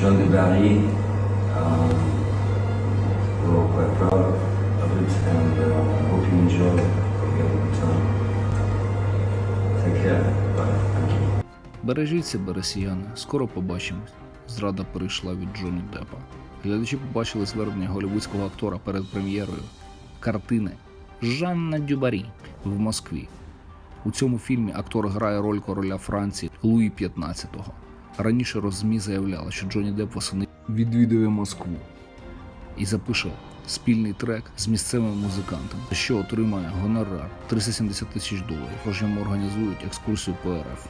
John de Barry. Um, we're all quite proud of it and uh, hope you enjoy it. Hope you have a good time. Take care. Bye. Thank скоро побачимось. Зрада перейшла від Джонні Деппа. Глядачі побачили звернення голівудського актора перед прем'єрою картини Жанна Дюбарі в Москві. У цьому фільмі актор грає роль короля Франції Луї XV. Раніше розмі заявляла, що Джонні Деп восени відвідує Москву і запише спільний трек з місцевими музикантами, що отримає гонорар 370 тисяч доларів. Тож йому організують екскурсію по РФ.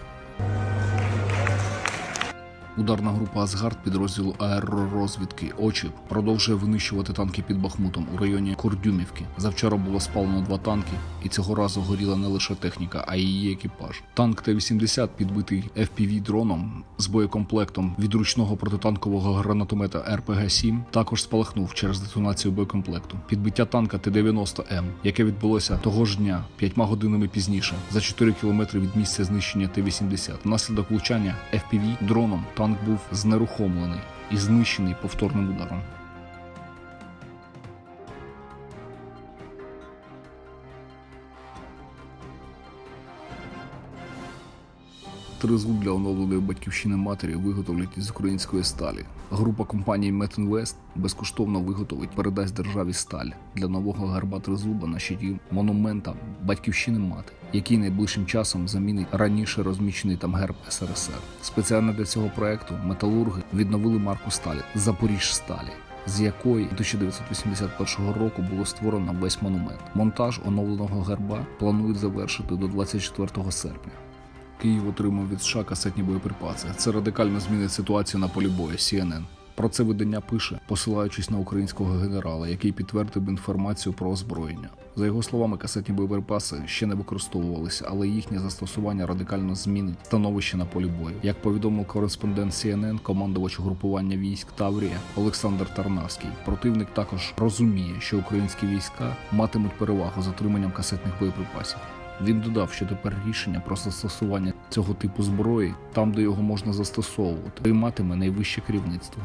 Ударна група Асгард підрозділу аеророзвідки Очі продовжує винищувати танки під Бахмутом у районі Курдюмівки. Завчора було спалено два танки, і цього разу горіла не лише техніка, а й її екіпаж. Танк Т-80, підбитий fpv дроном з боєкомплектом від ручного протитанкового гранатомета РПГ-7, також спалахнув через детонацію боєкомплекту. Підбиття танка Т-90М, яке відбулося того ж дня, п'ятьма годинами пізніше, за 4 кілометри від місця знищення Т-80. Внаслідок влучання FPV дроном танк був знерухомлений і знищений повторним ударом. Тризуб для оновленої батьківщини матері виготовлять із української сталі. Група компаній Метінвест безкоштовно виготовить передасть державі сталь для нового герба тризуба на щиті монумента батьківщини мати, який найближчим часом замінить раніше розміщений там герб СРСР. Спеціально для цього проекту металурги відновили марку сталі Запоріжсталі. З якої 1981 року було створено весь монумент. Монтаж оновленого герба планують завершити до 24 серпня. Київ отримав від США касетні боєприпаси. Це радикально змінить ситуацію на полі бою CNN. Про це видання пише, посилаючись на українського генерала, який підтвердив інформацію про озброєння. За його словами, касетні боєприпаси ще не використовувалися, але їхнє застосування радикально змінить становище на полі бою. Як повідомив кореспондент CNN, командувач угрупування військ Таврія Олександр Тарнавський, противник також розуміє, що українські війська матимуть перевагу з отриманням касетних боєприпасів. Він додав, що тепер рішення про застосування цього типу зброї, там, де його можна застосовувати, прийматиме найвище керівництво.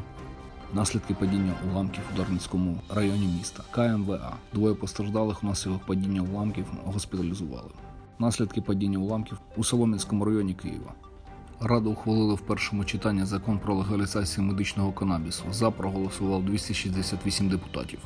Наслідки падіння уламків у Дарницькому районі міста КМВА. Двоє постраждалих внаслідок падіння уламків госпіталізували. Наслідки падіння уламків у Солом'янському районі Києва. Рада ухвалила в першому читанні закон про легалізацію медичного канабісу. За проголосував 268 депутатів.